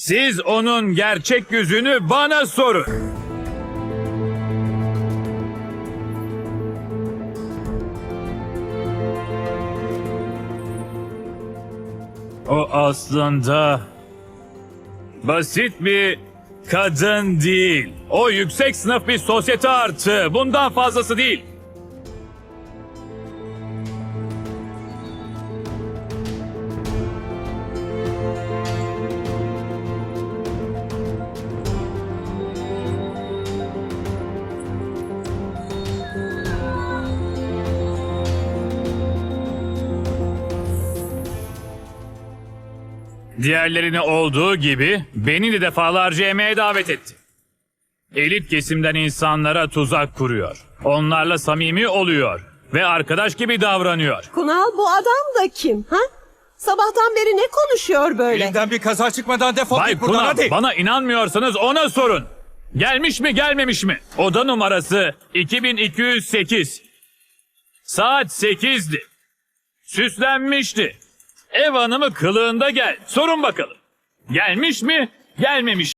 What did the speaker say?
Siz onun gerçek yüzünü bana sorun. O aslında basit bir kadın değil. O yüksek sınıf bir sosyete artı. Bundan fazlası değil. Diğerlerini olduğu gibi beni de defalarca yemeğe davet etti. Elit kesimden insanlara tuzak kuruyor. Onlarla samimi oluyor ve arkadaş gibi davranıyor. Kunal bu adam da kim? Ha? Sabahtan beri ne konuşuyor böyle? Elinden bir kaza çıkmadan defol Bay git buradan Kunal hadi. bana inanmıyorsanız ona sorun. Gelmiş mi gelmemiş mi? Oda numarası 2208. Saat 8'di. Süslenmişti. Ev hanımı kılığında gel. Sorun bakalım. Gelmiş mi gelmemiş